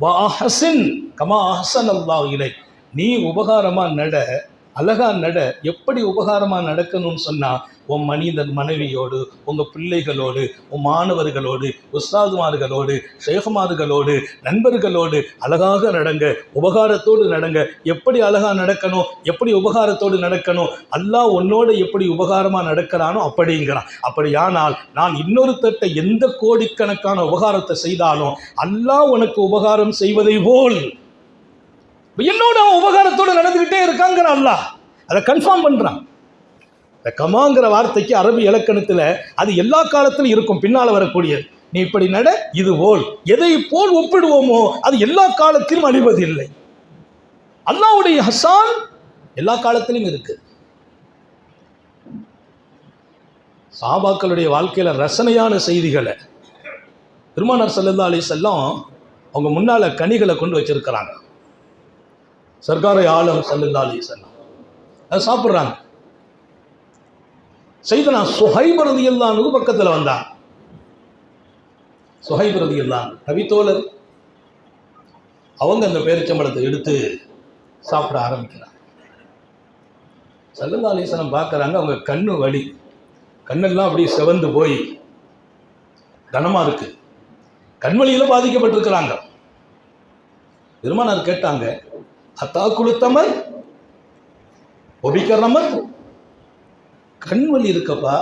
வா அஹசின் கமா அஹசன் அல்லாஹ் இலை நீ உபகாரமாக நட அழகா நட எப்படி உபகாரமாக நடக்கணும்னு சொன்னால் உன் மனிதன் மனைவியோடு உங்கள் பிள்ளைகளோடு உன் மாணவர்களோடு உஸ்தாதுமார்களோடு ஷேகுமார்களோடு நண்பர்களோடு அழகாக நடங்க உபகாரத்தோடு நடங்க. எப்படி அழகா நடக்கணும் எப்படி உபகாரத்தோடு நடக்கணும் அல்லாஹ் உன்னோட எப்படி உபகாரமாக நடக்கிறானோ அப்படிங்கிறான். அப்படியானால் நான் இன்னொருத்தட்ட எந்த கோடிக்கணக்கான உபகாரத்தை செய்தாலும் அல்லாஹ் உனக்கு உபகாரம் செய்வதை போல் என்னோட உபகாரத்தோடு நடந்துக்கிட்டே அல்லாஹ். அதை கன்ஃபார்ம் பண்ணுறான் இந்த கமாங்கிற வார்த்தைக்கு அரபு இலக்கணத்தில் அது எல்லா காலத்திலும் இருக்கும் பின்னால் வரக்கூடியது. நீ இப்படி நட இது போல் எதை போல் ஒப்பிடுவோமோ அது எல்லா காலத்திலும் அழிவதில்லை அல்லாவுடைய ஹசான் எல்லா காலத்திலும் இருக்கு. சாபாக்களுடைய வாழ்க்கையில ரசனையான செய்திகளை பெருமானார் சல்லல்லா செல்லம் அவங்க முன்னால கனிகளை கொண்டு வச்சிருக்கிறாங்க. சர்க்காரை ஆலம் சல்லல்லா அலி செல்லம் அதை சாப்பிட்றாங்க. செய்தனா சுஹைப் ரதியல்லானுக்கு பக்கத்தில் வந்தான். சுஹைப் எல்லாம் கவித்தோழர் அவங்க அந்த பேரிச்சம்பழத்தை எடுத்து சாப்பிட ஆரம்பிக்கிறாங்க. சல்லல்லா அலிஸ்லாம் பார்க்குறாங்க அவங்க கண்ணு வலி. கண்ணெல்லாம் அப்படியே செவந்து போய் கனமாக இருக்கு. கண்வழியில் பாதிக்கப்பட்டிருக்கிறாங்க. பெருமானார் கேட்டாங்க அத்தா குளுத்தமர் ஒபிக்கரமர் கண் வலி இருக்கப்பா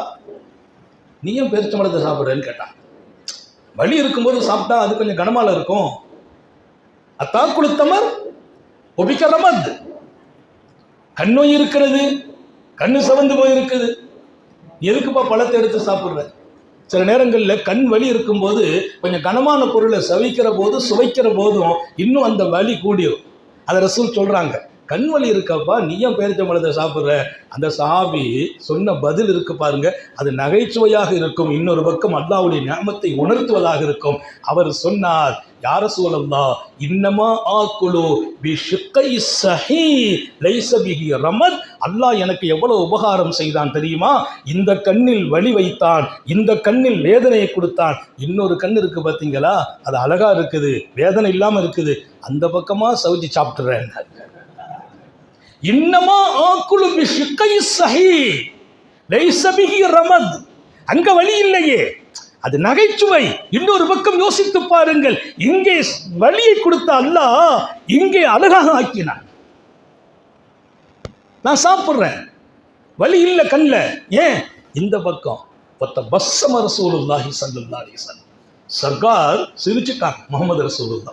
நீ ஏன் பேரிச்சம்பழத்தை சாப்பிட்றேன்னு கேட்டான். வலி இருக்கும்போது சாப்பிட்டா அது கொஞ்சம் கனமால இருக்கும். அத்தா குளுத்தமர் ஒபிக்கரமத் கண்ணோய் இருக்கிறது கண்ணு சவந்து போயிருக்குது. எதுக்குப்பா பழத்தை எடுத்து சாப்பிட்ற? சில நேரங்களில் கண் வலி இருக்கும்போது கொஞ்சம் கனமான பொருளை சவிக்கிற போது சுவைக்கிற போதும் இன்னும் அந்த வலி கூடிரும். அதை ரசூல் சொல்கிறாங்க கண் வலி இருக்கப்பா நீ ஏன் பேரிச்சம்பழத்தை சாப்பிட்ற? அந்த சாபி சொன்ன பதில் இருக்கு பாருங்க. அது நகைச்சுவையாக இருக்கும். இன்னொரு பக்கம் அல்லாவுடைய ஞாபகத்தை உணர்த்துவதாக இருக்கும். அவர் சொன்னார் யார சூழல்லா இன்னமா ஆக்குழு பி ஷிக்கை சஹி லைசபிகி ரமத். அல்லாஹ் எனக்கு எவ்வளவு உபகாரம் செய்தான் தெரியுமா? இந்த கண்ணில் வலி வைத்தான் இந்த கண்ணில் வேதனையை கொடுத்தான். இன்னொரு கண் இருக்கு பார்த்தீங்களா அது அழகா இருக்குது வேதனை இல்லாமல் இருக்குது. அந்த பக்கமாக சவுஜி சாப்பிட்றேன் இன்னமா ஆக்குழு பி ஷிக்கை சஹி லைச ரமத். அங்க வழி இல்லையே. அது நகைச்சுவை. இன்னொரு பக்கம் யோசித்து பாருங்கள். இங்கே வழியை கொடுத்த அல்லாஹ் இங்கே அழகாக ஆக்கினான். நான் சாப்பிட்றேன். வழி இல்லை கண்ணில் ஏன்? இந்த பக்கம். ஒத்த பஸ்ஸம ரசூலுல்லாஹி ஸல்லல்லாஹு அலைஹி வஸல்லம். சர்க்கார் சிரிச்சுட்டாங்க முகமது ரசூலுல்லா